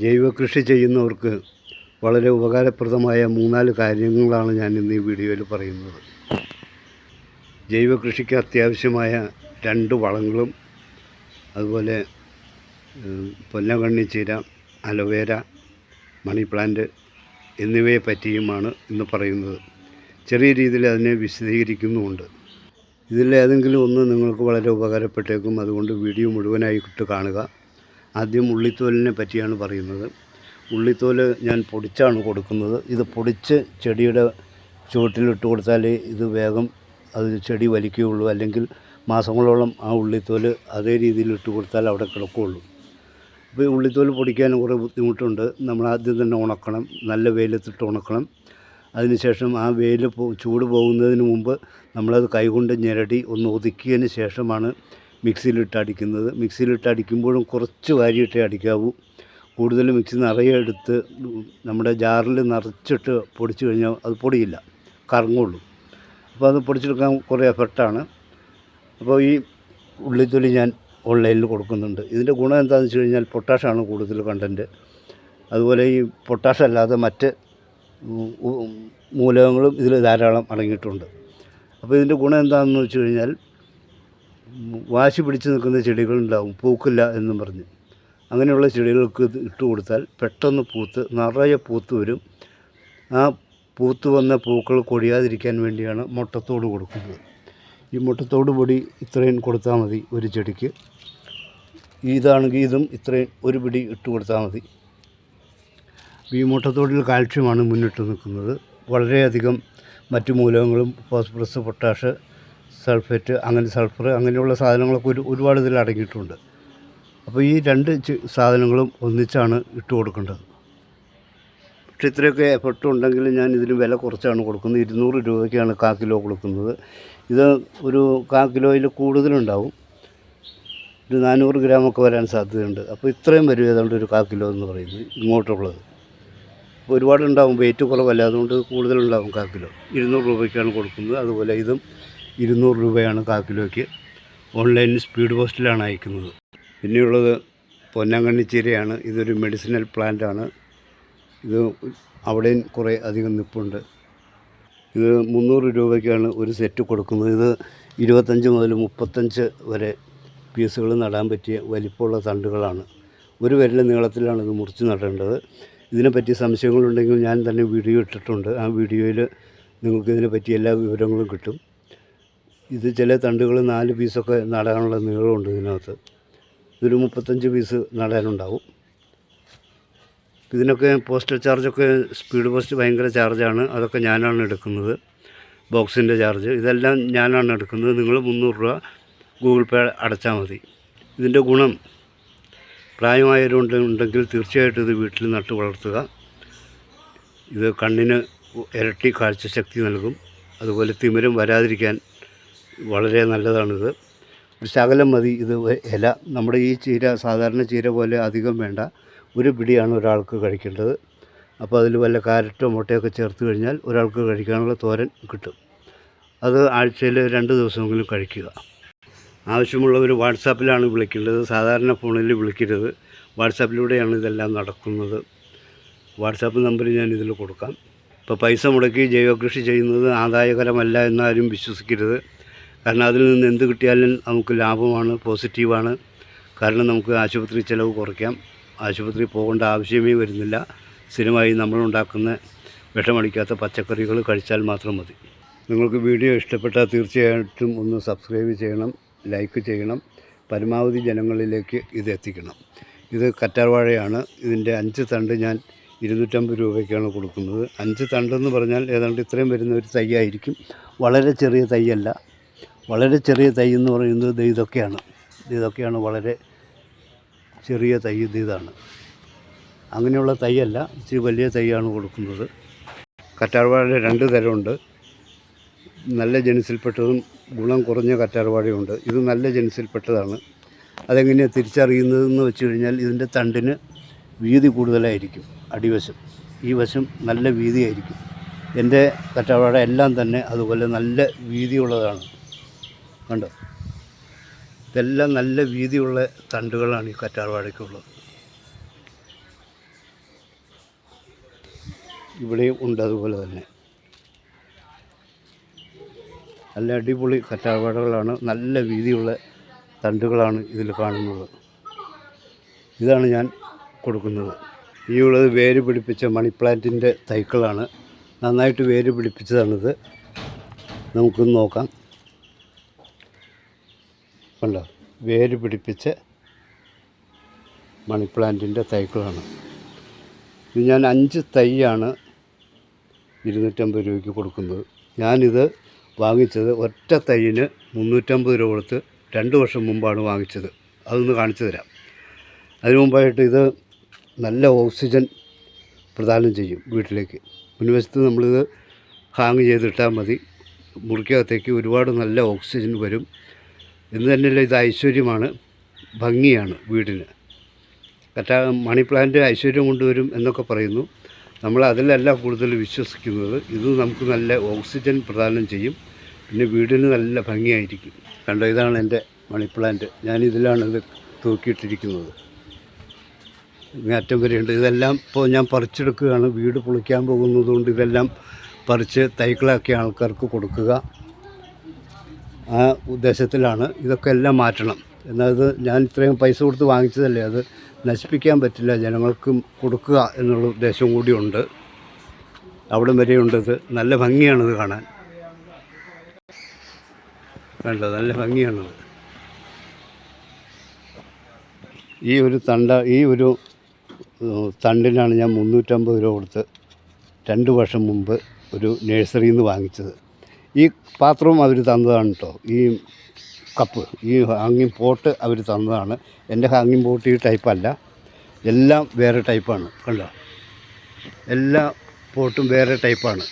ജൈവ കൃഷി ചെയ്യുന്നവർക്ക് വളരെ ഉപകാരപ്രദമായ മൂന്നാൽ കാര്യങ്ങളാണ് ഞാൻ ഇന്ന് ഈ വീഡിയോയിൽ പറയുന്നത്. ജൈവ കൃഷിക്ക് അത്യാവശ്യമായ രണ്ട് വളങ്ങളും അതുപോലെ പൊന്നകണ്ണി ചീര അലോവേര മണി പ്ലാന്റ് എന്നിവയെ പറ്റിയുമാണ് ഇന്ന് പറയുന്നത്. ചെറിയ രീതിയിൽ അതിനെ വിശദീകരിക്കുന്നുമുണ്ട്. ഇതിലേതെങ്കിലും ഒന്ന് നിങ്ങൾക്ക് വളരെ ഉപകാരപ്പെട്ടേക്കും. അതുകൊണ്ട് വീഡിയോ മുഴുവനായിട്ട് കാണുക. ആദ്യം ഉള്ളിത്തോലിനെ പറ്റിയാണ് പറയുന്നത്. ഉള്ളിത്തോൽ ഞാൻ പൊടിച്ചാണ് കൊടുക്കുന്നത്. ഇത് പൊടിച്ച് ചെടിയുടെ ചുവട്ടിലിട്ട് കൊടുത്താൽ ഇത് വേഗം അത് ചെടി വലിക്കുകയുള്ളൂ. അല്ലെങ്കിൽ മാസങ്ങളോളം ആ ഉള്ളിത്തോൽ അതേ രീതിയിൽ ഇട്ട് കൊടുത്താൽ അവിടെ കിടക്കുകയുള്ളൂ. അപ്പോൾ ഈ ഉള്ളിത്തോൽ പൊടിക്കാൻ കുറേ ബുദ്ധിമുട്ടുണ്ട്. നമ്മൾ ആദ്യം തന്നെ ഉണക്കണം. നല്ല വെയിലത്തിട്ട് ഉണക്കണം. അതിനുശേഷം ആ വെയിൽ ചൂട് പോകുന്നതിന് മുമ്പ് നമ്മളത് കൈകൊണ്ട് ഞെരടി ഒന്ന് ഒതുക്കിയതിന് ശേഷമാണ് മിക്സിയിലിട്ട് അടിക്കുന്നത് മിക്സിയിലിട്ട് അടിക്കുമ്പോഴും കുറച്ച് വാരിയിട്ടേ അടിക്കാവൂ. കൂടുതൽ മിക്സി നിറയെ എടുത്ത് നമ്മുടെ ജാറിൽ നിറച്ചിട്ട് പൊടിച്ചു കഴിഞ്ഞാൽ അത് പൊടിയില്ല. കറങ്ങുള്ളൂ. അപ്പോൾ അത് പൊടിച്ചെടുക്കാൻ കുറേ എഫർട്ടാണ്. അപ്പോൾ ഈ ഉള്ളിത്തൊലി ഞാൻ ഓൺലൈനിൽ കൊടുക്കുന്നുണ്ട്. ഇതിന്റെ ഗുണം എന്താണെന്ന് വെച്ച് കഴിഞ്ഞാൽ പൊട്ടാഷാണ് കൂടുതൽ കണ്ടന്റ്. അതുപോലെ ഈ പൊട്ടാഷ് അല്ലാതെ മറ്റ് മൂലകങ്ങളും ഇതിൽ ധാരാളം അടങ്ങിയിട്ടുണ്ട്. അപ്പോൾ ഇതിന്റെ ഗുണം എന്താണെന്ന് വെച്ച് കഴിഞ്ഞാൽ വാശി പിടിച്ച് നിൽക്കുന്ന ചെടികളുണ്ടാവും പൂക്കില്ല എന്നും പറഞ്ഞ്. അങ്ങനെയുള്ള ചെടികൾക്ക് ഇട്ട് കൊടുത്താൽ പെട്ടെന്ന് പൂത്ത് നിറയെ പൂത്ത് വരും. ആ പൂത്ത് വന്ന പൂക്കൾ കൊഴിയാതിരിക്കാൻ വേണ്ടിയാണ് മുട്ടത്തോട് കൊടുക്കുന്നത്. ഈ മുട്ടത്തോട് പൊടി ഇത്രയും കൊടുത്താൽ മതി ഒരു ചെടിക്ക്. ഇതാണെങ്കിൽ ഇതും ഇത്രയും ഒരു പിടി ഇട്ട് കൊടുത്താൽ മതി. ഈ മുട്ടത്തോടിൽ കാൽഷ്യമാണ് മുന്നിട്ട് നിൽക്കുന്നത്. വളരെയധികം മറ്റു മൂലകങ്ങളും ഫോസ്ഫറസ് പൊട്ടാഷ് സൾഫേറ്റ് അങ്ങനെ സൾഫർ അങ്ങനെയുള്ള സാധനങ്ങളൊക്കെ ഒരു ഒരുപാട് ഇതിൽ അടങ്ങിയിട്ടുണ്ട്. അപ്പോൾ ഈ രണ്ട് സാധനങ്ങളും ഒന്നിച്ചാണ് ഇട്ട് കൊടുക്കേണ്ടത്. പക്ഷേ ഇത്രയൊക്കെ എഫർട്ട് ഉണ്ടെങ്കിൽ ഞാൻ ഇതിന് വില കുറച്ചാണ് കൊടുക്കുന്നത്. ഇരുന്നൂറ് രൂപയ്ക്കാണ് കാ കിലോ കൊടുക്കുന്നത്. ഇത് ഒരു കാ കിലോയിൽ കൂടുതലുണ്ടാവും. ഒരു നാനൂറ് ഗ്രാമൊക്കെ വരാൻ സാധ്യതയുണ്ട്. അപ്പോൾ ഇത്രയും വരും ഏതാണ്ട് ഒരു കാ കിലോ എന്ന് പറയുന്നത് ഇങ്ങോട്ടുള്ളത്. അപ്പോൾ ഒരുപാടുണ്ടാവും. വെയിറ്റ് കുറവല്ല. അതുകൊണ്ട് കൂടുതലുണ്ടാവും കാ കിലോ. ഇരുന്നൂറ് രൂപയ്ക്കാണ് കൊടുക്കുന്നത്. അതുപോലെ ഇതും ഇരുന്നൂറ് രൂപയാണ് കാ കിലോയ്ക്ക് ഓൺലൈനിൽ സ്പീഡ് പോസ്റ്റിലാണ് അയക്കുന്നത്. പിന്നെയുള്ളത് പൊന്നാങ്കണ്ണിച്ചീരയാണ് ഇതൊരു മെഡിസിനൽ പ്ലാന്റ് ആണ് ഇത് അവിടെയും കുറേ അധികം നിപ്പുണ്ട്. ഇത് മുന്നൂറ് രൂപയ്ക്കാണ് ഒരു സെറ്റ് കൊടുക്കുന്നത്. ഇത് ഇരുപത്തഞ്ച് മുതൽ മുപ്പത്തഞ്ച് വരെ പീസുകൾ നടാൻ പറ്റിയ വലിപ്പമുള്ള തണ്ടുകളാണ്. ഒരു വിരൽ നീളത്തിലാണ് ഇത് മുറിച്ച് നടേണ്ടത്. ഇതിനെപ്പറ്റി സംശയങ്ങളുണ്ടെങ്കിൽ ഞാൻ തന്നെ വീഡിയോ ഇട്ടിട്ടുണ്ട്. ആ വീഡിയോയിൽ നിങ്ങൾക്ക് ഇതിനെപ്പറ്റി എല്ലാ വിവരങ്ങളും കിട്ടും. ഇത് ചില തണ്ടുകൾ നാല് പീസൊക്കെ നടാനുള്ള നീളമുണ്ട് ഇതിനകത്ത്. ഇതൊരു മുപ്പത്തഞ്ച് പീസ് നടാനുണ്ടാവും. ഇതിനൊക്കെ പോസ്റ്റൽ ചാർജൊക്കെ സ്പീഡ് പോസ്റ്റ് ഭയങ്കര ചാർജാണ്. അതൊക്കെ ഞാനാണ് എടുക്കുന്നത്. ബോക്സിന്റെ ചാർജ്. ഇതെല്ലാം ഞാനാണ് എടുക്കുന്നത്. നിങ്ങൾ മുന്നൂറ് രൂപ ഗൂഗിൾ പേ അടച്ചാൽ മതി. ഇതിന്റെ ഗുണം പ്രായമായവരുണ്ട് ഉണ്ടെങ്കിൽ തീർച്ചയായിട്ടും ഇത് വീട്ടിൽ നട്ട് വളർത്തുക. ഇത് കണ്ണിന് ഇരട്ടി കാഴ്ചശക്തി നൽകും. അതുപോലെ തിമിരം വരാതിരിക്കാൻ വളരെ നല്ലതാണിത്. ഒരു ശകലം മതി ഇത് ഇല. നമ്മുടെ ഈ ചീര സാധാരണ ചീര പോലെ അധികം വേണ്ട. ഒരു പിടിയാണ് ഒരാൾക്ക് കഴിക്കേണ്ടത്. അപ്പോൾ അതിൽ വല്ല കാരറ്റോ മുട്ടയൊക്കെ ചേർത്ത് കഴിഞ്ഞാൽ ഒരാൾക്ക് കഴിക്കാനുള്ള തോരൻ കിട്ടും. അത് ആഴ്ചയിൽ രണ്ട് ദിവസമെങ്കിലും കഴിക്കുക. ആവശ്യമുള്ളവർ വാട്സാപ്പിലാണ് വിളിക്കേണ്ടത്. സാധാരണ ഫോണിൽ വിളിക്കരുത്. വാട്സാപ്പിലൂടെയാണ് ഇതെല്ലാം നടക്കുന്നത്. വാട്സാപ്പ് നമ്പർ ഞാൻ ഇതിൽ കൊടുക്കാം. ഇപ്പോൾ പൈസ മുടക്കി ജൈവകൃഷി ചെയ്യുന്നത് ആദായകരമല്ല എന്നാരും വിശ്വസിക്കരുത്. കാരണം അതിൽ നിന്ന് എന്ത് കിട്ടിയാലും നമുക്ക് ലാഭമാണ് പോസിറ്റീവാണ്. കാരണം നമുക്ക് ആശുപത്രി ചിലവ് കുറയ്ക്കാം. ആശുപത്രി പോകേണ്ട ആവശ്യമേ വരുന്നില്ല. സ്ഥിരമായി നമ്മളുണ്ടാക്കുന്ന വിഷമടിക്കാത്ത പച്ചക്കറികൾ കഴിച്ചാൽ മാത്രം മതി. നിങ്ങൾക്ക് വീഡിയോ ഇഷ്ടപ്പെട്ടാൽ തീർച്ചയായിട്ടും ഒന്ന് സബ്സ്ക്രൈബ് ചെയ്യണം ലൈക്ക് ചെയ്യണം. പരമാവധി ജനങ്ങളിലേക്ക് ഇത് എത്തിക്കണം. ഇത് കറ്റാർവാഴയാണ്. ഇതിന്റെ അഞ്ച് തണ്ട് ഞാൻ ഇരുന്നൂറ്റമ്പത് രൂപയ്ക്കാണ് കൊടുക്കുന്നത്. അഞ്ച് തണ്ടെന്ന് പറഞ്ഞാൽ ഏതാണ്ട് ഇത്രയും വരുന്ന ഒരു തൈ ആയിരിക്കും. വളരെ ചെറിയ തൈയല്ല. വളരെ ചെറിയ തൈ എന്ന് പറയുന്നത് ഇതൊക്കെയാണ്. ഇത് ഇതൊക്കെയാണ് വളരെ ചെറിയ തൈ ഇത് ഇതാണ്. അങ്ങനെയുള്ള തൈയല്ല ഇച്ചിരി വലിയ തൈയാണ് കൊടുക്കുന്നത്. കറ്റാർവാഴ രണ്ട് തരമുണ്ട്. നല്ല ജനുസിൽപ്പെട്ടതും ഗുണം കുറഞ്ഞ കറ്റാർവാഴയുണ്ട്. ഇത് നല്ല ജനുസിൽപ്പെട്ടതാണ് അതെങ്ങനെയാണ് തിരിച്ചറിയുന്നതെന്ന് വെച്ച് കഴിഞ്ഞാൽ ഇതിന്റെ തണ്ടിന് വീതി കൂടുതലായിരിക്കും അടിവശം. ഈ വശം നല്ല വീതിയായിരിക്കും. എന്റെ കറ്റാർവാഴ എല്ലാം തന്നെ അതുപോലെ നല്ല വീതിയുള്ളതാണ്. കണ്ടോ? ഇതെല്ലാം നല്ല വീതിയുള്ള തണ്ടുകളാണ് ഈ കറ്റാർവാഴയ്ക്കുള്ളത്. ഇവിടെയും ഉണ്ട് അതുപോലെ തന്നെ. നല്ല അടിപൊളി കറ്റാർവാഴകളാണ്. നല്ല വീതിയുള്ള തണ്ടുകളാണ് ഇതിൽ കാണുന്നത്. ഇതാണ് ഞാൻ കൊടുക്കുന്നത്. ഈ ഉള്ളത് വേര് പിടിപ്പിച്ച മണി പ്ലാന്റിന്റെ തൈക്കളാണ്. നന്നായിട്ട് വേര് പിടിപ്പിച്ചതാണിത്. നമുക്കൊന്ന് നോക്കാം. കണ്ടോ വേര് പിടിപ്പിച്ച മണി പ്ലാന്റിന്റെ തൈകളാണ്. ഇത് ഞാൻ അഞ്ച് തൈയാണ് ഇരുന്നൂറ്റമ്പത് രൂപയ്ക്ക് കൊടുക്കുന്നത്. ഞാനിത് വാങ്ങിച്ചത് ഒറ്റ തൈയിന് മുന്നൂറ്റമ്പത് രൂപ കൊടുത്ത് രണ്ട് വർഷം മുമ്പാണ് വാങ്ങിച്ചത്. അതൊന്ന് കാണിച്ചു തരാം. അതിനു മുമ്പായിട്ട് ഇത് നല്ല ഓക്സിജൻ പ്രദാനം ചെയ്യും വീട്ടിലേക്ക്. മുൻവശത്ത് നമ്മളിത് ഹാങ് ചെയ്തിട്ടാൽ മതി. മുറിക്കകത്തേക്ക് ഒരുപാട് നല്ല ഓക്സിജൻ വരും. എന്ന് തന്നെയല്ല ഇത് ഐശ്വര്യമാണ് ഭംഗിയാണ് വീടിന്. കറ്റാ മണി പ്ലാന്റ് ഐശ്വര്യം കൊണ്ടുവരും എന്നൊക്കെ പറയുന്നു. നമ്മൾ അതിലല്ല കൂടുതൽ വിശ്വസിക്കുന്നത്. ഇത് നമുക്ക് നല്ല ഓക്സിജൻ പ്രദാനം ചെയ്യും. പിന്നെ വീടിന് നല്ല ഭംഗിയായിരിക്കും. കണ്ടോ ഇതാണ് എന്റെ മണി പ്ലാന്റ്. ഞാൻ ഇതിലാണ് ഇത് തൂക്കിയിട്ടിരിക്കുന്നത്. അറ്റം വരെയുണ്ട് ഇതെല്ലാം ഇപ്പോൾ ഞാൻ പറിച്ചെടുക്കുകയാണ്. വീട് പൊളിക്കാൻ പോകുന്നതുകൊണ്ട് ഇതെല്ലാം പറിച്ച് തൈകളാക്കിയ ആൾക്കാർക്ക് കൊടുക്കുക. ആ ഉദ്ദേശത്തിലാണ് ഇതൊക്കെ എല്ലാം മാറ്റണം. എന്നാൽ ഇത് ഞാൻ ഇത്രയും പൈസ കൊടുത്ത് വാങ്ങിച്ചതല്ലേ അത് നശിപ്പിക്കാൻ പറ്റില്ല ജനങ്ങൾക്കും കൊടുക്കുക എന്നുള്ള ഉദ്ദേശം കൂടിയുണ്ട് അവിടം ഇത്. നല്ല ഭംഗിയാണിത് കാണാൻ. വേണ്ട നല്ല ഭംഗിയാണത്. ഈ ഒരു തണ്ട ഈ ഒരു തണ്ടിനാണ് ഞാൻ മുന്നൂറ്റമ്പത് രൂപ കൊടുത്ത് രണ്ട് വർഷം മുമ്പ് ഒരു നഴ്സറിയിൽ നിന്ന് വാങ്ങിച്ചത്. ഈ പാത്രവും അവർ തന്നതാണ് കേട്ടോ ഈ കപ്പ് ഈ ഹാങ്ങിങ് പോട്ട് അവർ തന്നതാണ്. എന്റെ ഹാങ്ങിങ് പോട്ട് ഈ ടൈപ്പല്ല എല്ലാം വേറെ ടൈപ്പാണ് കണ്ടോ? എല്ലാ പോട്ടും വേറെ ടൈപ്പാണ്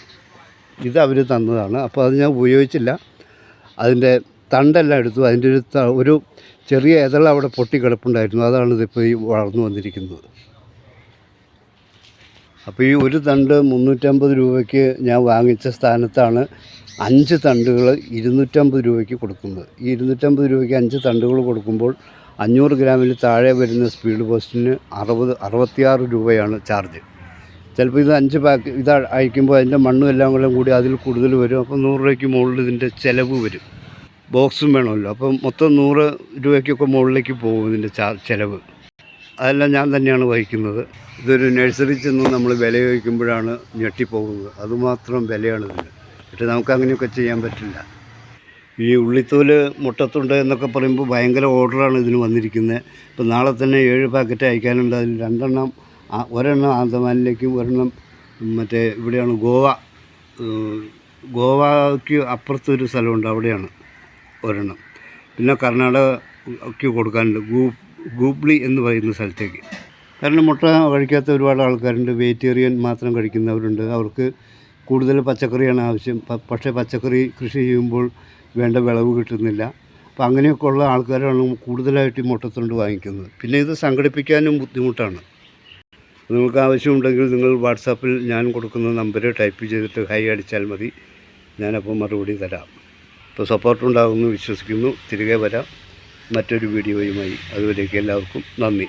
ഇത് അവർ തന്നതാണ്. അപ്പോൾ അത് ഞാൻ ഉപയോഗിച്ചില്ല. അതിന്റെ തണ്ടെല്ലാം എടുത്തു. അതിന്റെ ഒരു ഒരു ചെറിയ ഇതള അവിടെ പൊട്ടിക്കിടപ്പുണ്ടായിരുന്നു. അതാണ് ഇതിപ്പോൾ ഈ വളർന്നു വന്നിരിക്കുന്നത്. അപ്പോൾ ഈ ഒരു തണ്ട് മുന്നൂറ്റമ്പത് രൂപയ്ക്ക് ഞാൻ വാങ്ങിച്ച സ്ഥാനത്താണ് അഞ്ച് തണ്ടുകൾ ഇരുന്നൂറ്റമ്പത് രൂപയ്ക്ക് കൊടുക്കുന്നത്. ഈ ഇരുന്നൂറ്റമ്പത് രൂപയ്ക്ക് അഞ്ച് തണ്ടുകൾ കൊടുക്കുമ്പോൾ അഞ്ഞൂറ് ഗ്രാമിൽ താഴെ വരുന്ന സ്പീഡ് പോസ്റ്റിന് അറുപത് അറുപത്തിയാറ് രൂപയാണ് ചാർജ്. ചിലപ്പോൾ ഇത് അഞ്ച് പാക്ക് ഇത് അയക്കുമ്പോൾ അതിന്റെ മണ്ണും എല്ലാം കൂടെ കൂടി അതിൽ കൂടുതൽ വരും. അപ്പോൾ നൂറ് രൂപയ്ക്ക് മുകളിൽ ഇതിന്റെ ചിലവ് വരും. ബോക്സും വേണമല്ലോ. അപ്പം മൊത്തം നൂറ് രൂപയ്ക്കൊക്കെ മുകളിലേക്ക് പോകും ഇതിന്റെ ചിലവ്. അതെല്ലാം ഞാൻ തന്നെയാണ് വഹിക്കുന്നത്. ഇതൊരു നഴ്സറി ചെന്ന് നമ്മൾ വില ചോദിക്കുമ്പോഴാണ് ഞെട്ടിപ്പോകുന്നത്. അതുമാത്രം വിലയാണ് ഇതിന്. പക്ഷേ നമുക്ക് അങ്ങനെയൊക്കെ ചെയ്യാൻ പറ്റില്ല. ഈ ഉള്ളിത്തോൽ മുട്ടത്തുണ്ട് എന്നൊക്കെ പറയുമ്പോൾ ഭയങ്കര ഓർഡറാണ് ഇതിന് വന്നിരിക്കുന്നത് ഇപ്പോൾ നാളെ തന്നെ ഏഴ് പാക്കറ്റ് അയക്കാനുണ്ട്. അതിൽ രണ്ടെണ്ണം ഒരെണ്ണം ആന്തമാനിലേക്കും ഒരെണ്ണം മറ്റേ ഇവിടെയാണ് ഗോവ. ഗോവയ്ക്ക് അപ്പുറത്തൊരു സ്ഥലമുണ്ട് അവിടെയാണ് ഒരെണ്ണം. പിന്നെ കർണാടകയ്ക്ക് കൊടുക്കാനുണ്ട്. ഗൂ ഗൂബ്ലി എന്ന് പറയുന്ന സ്ഥലത്തേക്ക്. കാരണം മുട്ട കഴിക്കാത്ത ഒരുപാട് ആൾക്കാരുണ്ട്. വെജിറ്റേറിയൻ മാത്രം കഴിക്കുന്നവരുണ്ട്. അവർക്ക് കൂടുതൽ പച്ചക്കറിയാണ് ആവശ്യം. പക്ഷേ പച്ചക്കറി കൃഷി ചെയ്യുമ്പോൾ വേണ്ട വിളവ് കിട്ടുന്നില്ല. അപ്പോൾ അങ്ങനെയൊക്കെ ഉള്ള ആൾക്കാരാണ് കൂടുതലായിട്ട് ഈ മുട്ടത്തൊണ്ട് വാങ്ങിക്കുന്നത്. പിന്നെ ഇത് സംഘടിപ്പിക്കാനും ബുദ്ധിമുട്ടാണ്. നിങ്ങൾക്ക് ആവശ്യമുണ്ടെങ്കിൽ നിങ്ങൾ വാട്സാപ്പിൽ ഞാൻ കൊടുക്കുന്ന നമ്പർ ടൈപ്പ് ചെയ്തിട്ട് ഹൈ അടിച്ചാൽ മതി. ഞാനപ്പോൾ മറുപടി തരാം. ഇപ്പോൾ സപ്പോർട്ടുണ്ടാകുമെന്ന് വിശ്വസിക്കുന്നു. തിരികെ വരാം. മറ്റൊരു വീഡിയോയുമായി അതുവരേക്ക് എല്ലാവർക്കും നന്ദി.